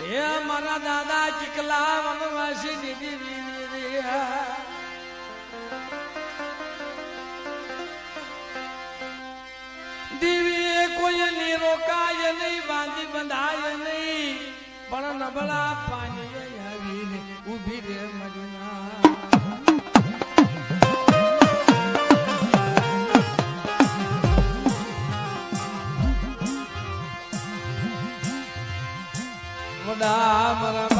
હે મારા દાદા ચીકલા વનવાસી દીદી. દીવીએ કોઈ રોકાય નહીં બાંધી બંધાય નહીં, પણ નબળા પાણી આવીને ઊભી રે મરીના વડા મારા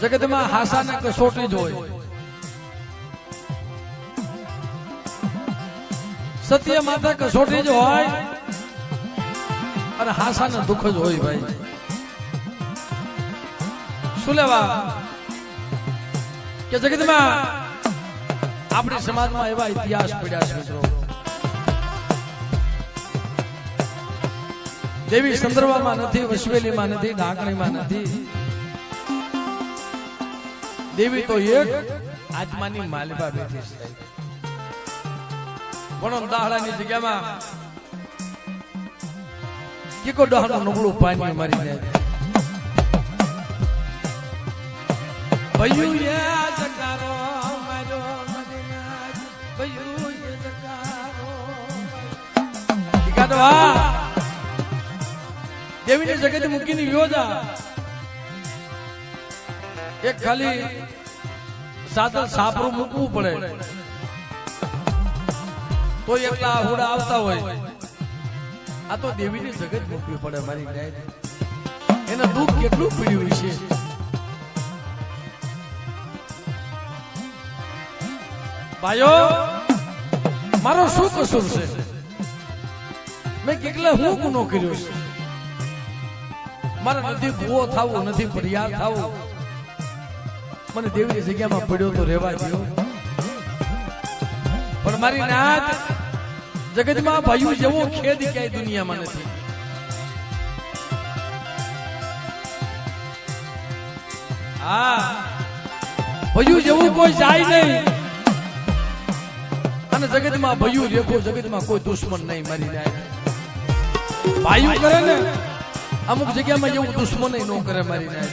જગતમાં હાસાને કસોટી જ હોય. સત્ય માતા કસોટી જ હોય અને હાસાને દુઃખ જ હોય ભાઈ. શું લેવા? કે જગતમાં આપણી સમાજમાં એવા ઇતિહાસ પડ્યા છે મિત્રો. દેવી સંદર્ભમાં નથી, વસવેલીમાં નથી, ઢાંકણીમાં નથી. દેવી તો એક આત્માની માલિકા બેઠી છે. પણ દાહડાની જગ્યામાં કીકો ડહાનું નબળું પાણી મારી જાય. ભયું ઠીકાતો દેવીને જગત મૂકીને યોજા એક ખાલી સાદલ સાપરું મૂકવું પડે. તો એકલા હુડા આવતા હોય. આ તો દેવીની જગત મૂકવી પડે મારી ન્યાય. એને દુઃખ કેટલું પીડ્યું છે. ભાઈઓ, મારો શું કસૂર છે? મેં કેટલા હું ગુનો કર્યો છે? મારે નથી ભૂવો થવો, નથી ફરિયાદ થવો. મને દેવની જગ્યામાં પડ્યો તો રહેવા દો પણ મારી નાત જગતમાં ભાઈઓ જેવો ખેદ ક્યાંય દુનિયામાં નથી. હા ભયું જેવું કોઈ જાય નહીં. અને જગતમાં ભયું રેખો, જગતમાં કોઈ દુશ્મન નહીં, મારી જાય ભાઈઓ કરે ને? અમુક જગ્યામાં એવું દુશ્મન ન કરે મારી નાય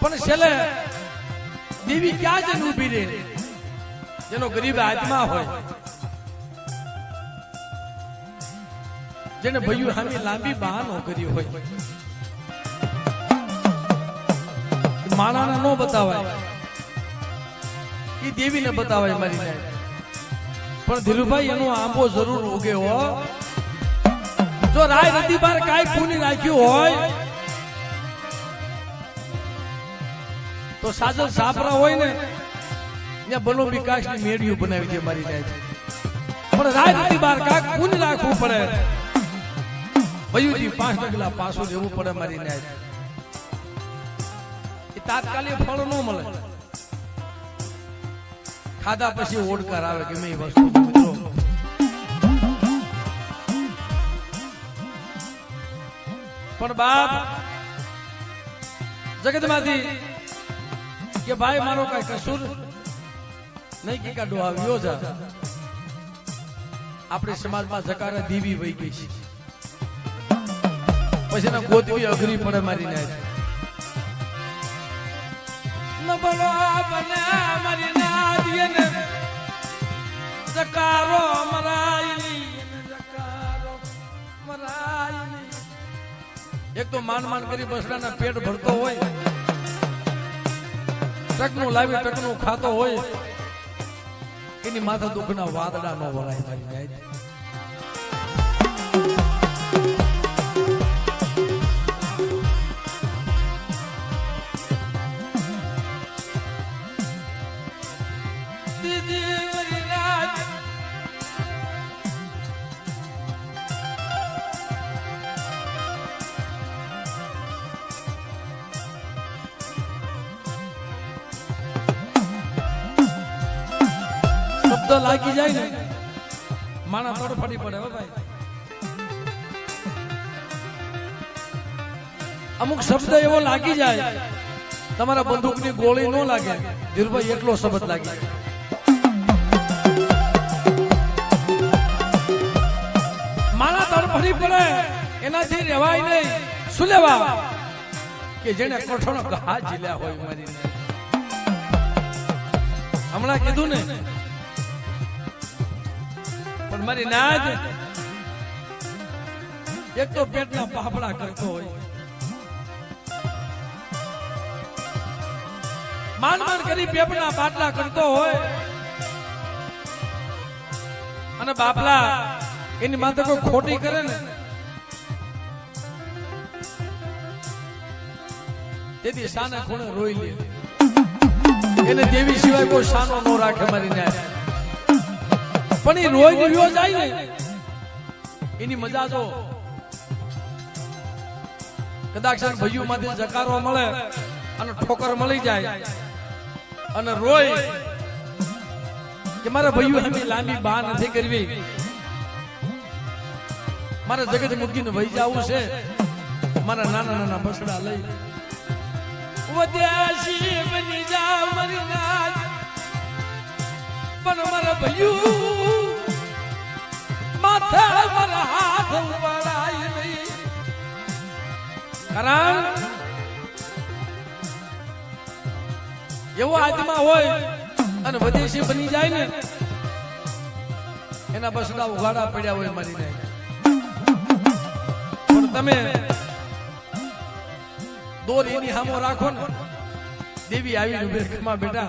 પણ છેલ્લે દેવી ક્યાં જઈને ઊભી રહે? જેનો ગરીબ આત્મા હોય. જેને ભયું હામી લાંબી બહાનો કરી હોય. માણાને ન બતાવાય. એ દેવીને બતાવાય મારી જાય પણ ધીરુભાઈ, એનો આંબો જરૂર ઉગે હો. જો રાય નદી બાર કાંઈ પૂની નાખ્યું હોય, તો સાજલ સાપરા હોય ને, ત્યાં બનો વિકાસની મેળીઓ બનાવી દે મારી જાય પણ રાય નદી બાર કાંઈક પૂની રાખવું પડે. ભયુજી પાંચ ડગલા પાછું રહેવું પડે મારી ન્યાય તાત્કાલિક ફળ ન મળે. ખાધા પછી ઓડકાર કરાવે કે મેં વસ્તુ મિત્રો પણ બાપ જગતમાંથી કે ભાઈ મારો કઈ કસૂર નહીં કે કાઢો આવ્યો જ. આપણે સમાજમાં જકારા દીવી વહી ગઈ છે. પછી ગોતવી અઘરી પડે મારી એક તો માન માન કરી બસડાના પેટ ભરતો હોય. ટકનું લાવી ટકનું ખાતો હોય. એની માથા દુઃખના વાદળા નો વરાય, મારી જાય શબ્દ લાગી જાય ને, માણા તડફડી પડે હો ભાઈ. અમુક શબ્દ એવો લાગી જાય, તમારા બંદૂકની ગોળી ન લાગે. ધીરુભાઈ, એટલો શબ્દ લાગી જાય. મારા તડફડી પડે એનાથી રહેવાય નહીં. શું લેવા? કે જેને કોઠોનો ઘા જીલ્યા હોય મારીને. હમણાં કીધું ને મારી નાજ એક તો પેટના પાપડા કરતો હોય. માન માન કરી પેપના બાટલા કરતો હોય. અને બાપલા એની માથે કોઈ ખોટી કરે ને? તેથી સાના ખૂણે રોઈ લે. એને દેવી સિવાય કોઈ સાનો ન રાખે મારી ન્યાય પણ એ રોજ રહ્યો જાય ને એની મજા જો કદાચ ભૈયું માંથી જકારો મળે અને ઠોકર મળી જાય. અને રોય કે મારા ભૈયું એમની લાંબી બા નથી કરવી. મારે જગત મૂકીને વહી જવું છે. મારા નાના નાના બસડા લઈ. જા મારી પણ મારા ભૈયું એવો આત્મા હોય અને વિદેશી બની જાય ને, એના બસડા ઉઘાડા પડ્યા હોય મારી નાય પણ તમે દોર એની હામો રાખો ને, દેવી આવી બેટા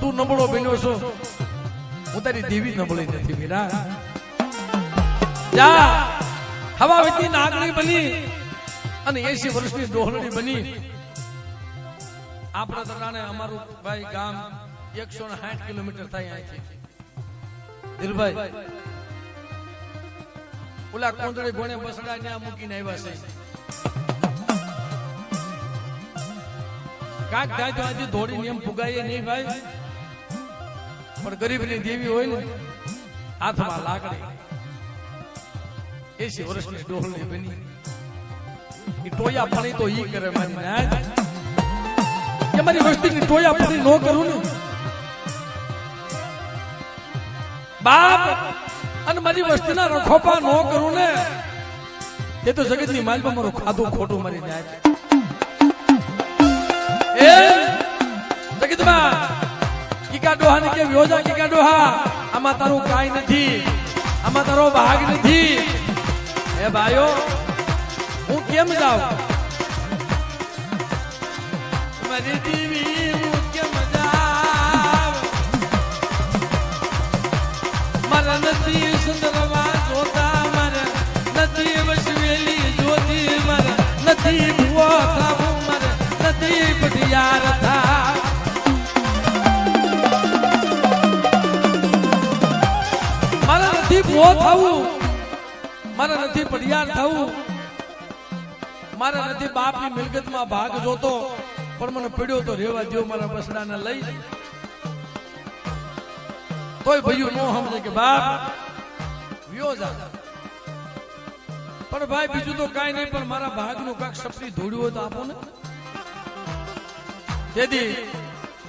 તું નબળો બન્યો છો. હું તારી દેવી નબળી નથી મીરા. જા. હવા વેતી નાગણી બની અને એસી વર્ષની ડોહરણી બની. આપણા દરાને અમારું ભાઈ ગામ એકસો ને સાઠ કિલોમીટર થાય અહીંથી. દિલભાઈ ઓલા કોંદડે ગોણે બસડા ત્યાં મૂકીને આવ્યા છે. કાક થાય તો આજે દોડીને એમ ફુગાઈએ નહીં ભાઈ. પણ ગરીબની દેવી હોય ને, હાથમાં લાકડી. એસી વર્ષની ડોહલી બની. એ ટોયા પડી તો ઈ કરે મારી નાચ કે મારી વસ્તીની ટોયા પડી નો કરું ને. બાપ, અને મારી વસ્તીના રખોપા નો કરું ને. એ તો જગતની માલમાં મારું ખાધું ખોટું મારી નાચ એ જગતમાં કીકા ડોહા ને કે યોજા આમાં તારું કાંઈ નથી. આમાં તારો ભાગ નથી. એ ભાઈઓ, હું કેમ જાઉં? મારી હું કેમ જાઉં? મારા નથી સુંદરવા મારે થવું. મારે નથી પડિયાર થવું. મારે નથી બાપની મિલકતમાં ભાગ જોતો, પણ મને પડ્યો તો રેવા દો મારા બસડાને લઈ. તોય ભયું નો સમજે કે બાપ પણ ભાઈ, બીજું તો કાઈ નહીં, પણ મારા ભાગનું કાંક સપની ધોડ્યું હોય તો આપો ને. તેથી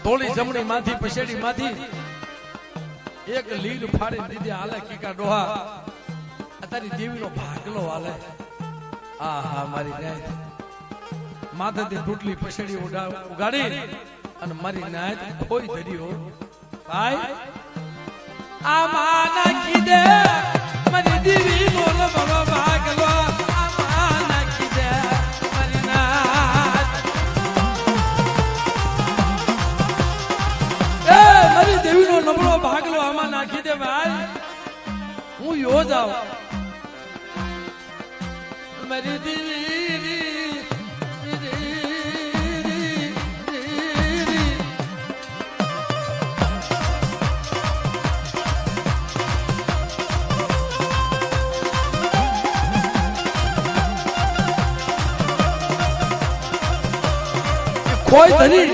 ધોળી જમણી માંથી પછેડી માંથી એક લીલ ફાડી દીધી. હાલે કીકા ડોહા. તારી દેવીનો ભાગલો હાલે આ હા મારી ન્યાય માથેથી ટૂટલી પછેડી ઉગાડી અને મારી ન્યાય ખોઈ ધર્યો ભાઈ, આ માના નાખી કોઈ ધરી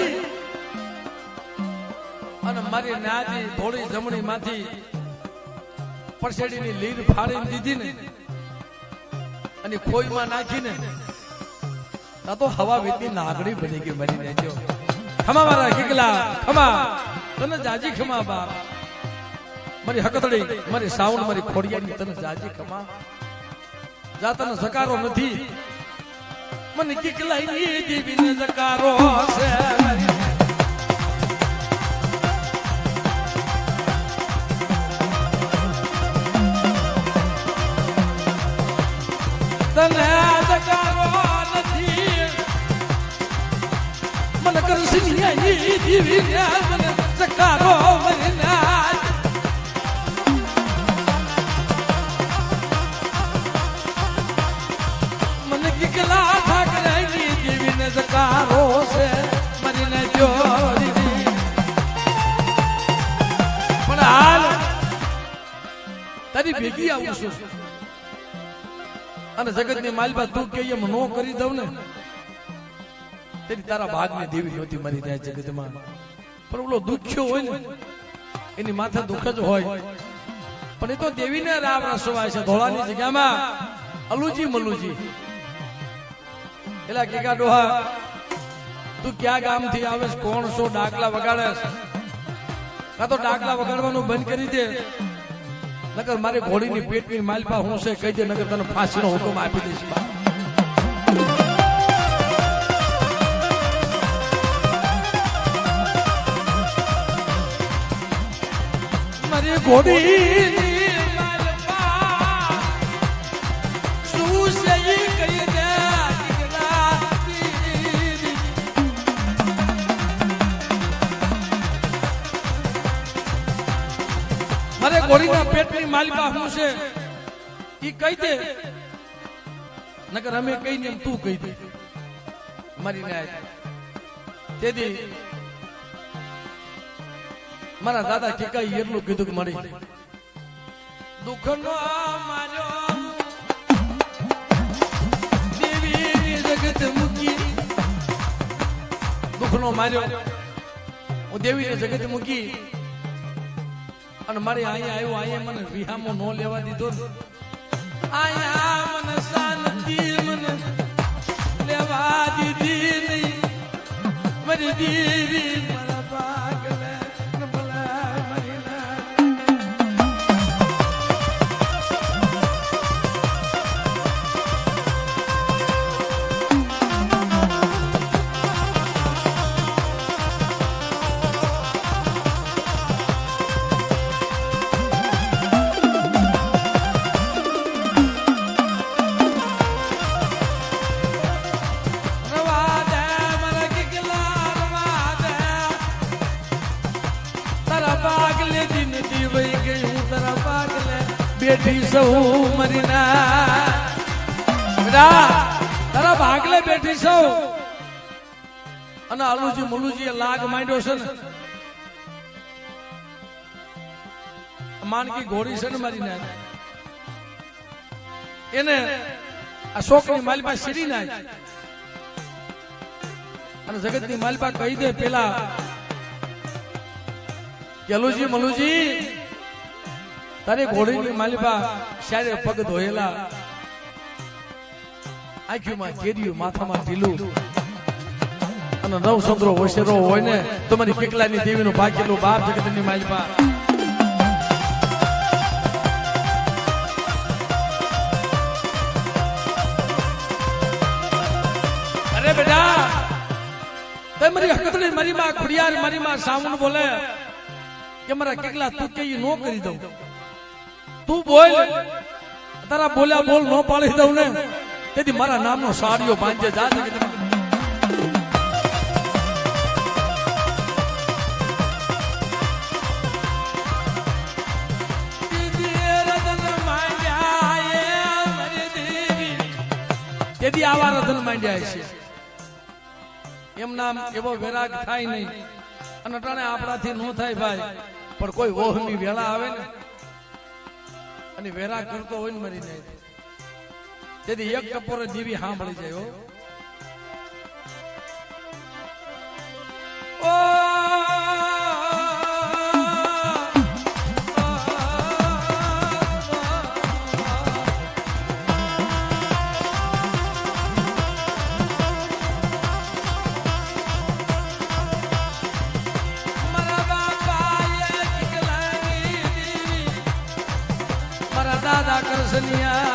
અને મારી નાથી થોડી જમણી માંથી પરસેડીની લીર ફાડીને દીધી ને અને ખોઈમાં નાખીને આ તો હવા વેતી નાગડી બની ગઈ મરી રહેજો ખમા મારા કિકલા ખમા. તને જાજી ખમા બાપ. મારી હકતડી મારી સાઉન્ડ મારી ખોડિયાની તને જાજી ખમા. જાતનો સકારો નથી. મને કિકલાઈ દેવીને જકારો છે. તને જકારો નથી. મને કરશી દીવીને મને જકારો આવું છું. અને જગતની માલબા તું કે એમ નો કરી દઉં ને, તેની તારા ભાગની દેવી નહોતી મરી જાય જગતમાં. પણ ઓલો દુખ્યો હોય ને, એની માથે દુઃખ જ હોય. પણ એ તો દેવીને રામ રસવાય છે, ધોળાની જગ્યામાં. અલુજી મલુજી. એલા કેકા ડોહા, તું ક્યાં ગામથી આવેસ કોણ છો, ડાકલા વગાડે કાં તો ડાકલા વગાડવાનું બંધ કરી દે. નકર મારી ઘોડીની પેટની માલપા હું છે, કહી દે નગર તને ફાંસીનો હુકમ આપી દઈશ મારી ઘોડીની ઘોડીના પેટની માલિકા હું છે? ઈ કહી દે. નકર અમે કહી ને તું કહી દે. મારી ન્યાય તેથી મારા દાદા કે કઈ એટલું કીધું કે મળી દુઃખ નો માર્યો દેવીની જગત મૂકી દુઃખ નો માર્યો. હું દેવીને જગત મૂકી અને મારે અહીંયા આવ્યો, અહીંયા મને વિહામો નો લેવા દીધો. અહીંયા મને શાંતિ મને લેવા દીધી નહીં મારી બેઠી સૌ મરીના તારા ભાગલે બેઠી સૌ અને આલુજી મુલુજી લાગ માંડ્યો છે ને. માનકી ઘોડી છે ને મારી ના એને આ શોકની માલિપા સીડી નાખ અને જગતની માલિપા કહી દે પેલા કેલુજી મલુજી તારી ઘોડીની માલિબા શારે પગ ધોયેલા. આંખીમાં કેરીયું માથામાં ઢીલું. અને નવ સંદ્રો વસેરો હોય ને તમારી કેકલાની દેવીનું ભાગેલું બાપ જગતની માલિબા. અરે બેટા તે મારી હકતડી મારી માં ખુડિયાર મારી માં સામુન બોલે કે મારા કેટલા તું કે નો કરી દઉં. તું બોલ. તારા બોલ્યા બોલ નો પાડી દઉં ને. તેથી મારા નામનો સાડીઓ બાંધે જા. તેથી આવા રતન માંડ્યા છે એમ નામ એવો વેરાગ થાય નહીં. અને અટાણે આપણાથી નો થાય ભાઈ. પણ કોઈ ઓહની વેળા આવે ને અને વેરા કરતો હોય ને મરી જાય તેથી એક ટપોરે જીવી સાંભળી જાય ઓ माया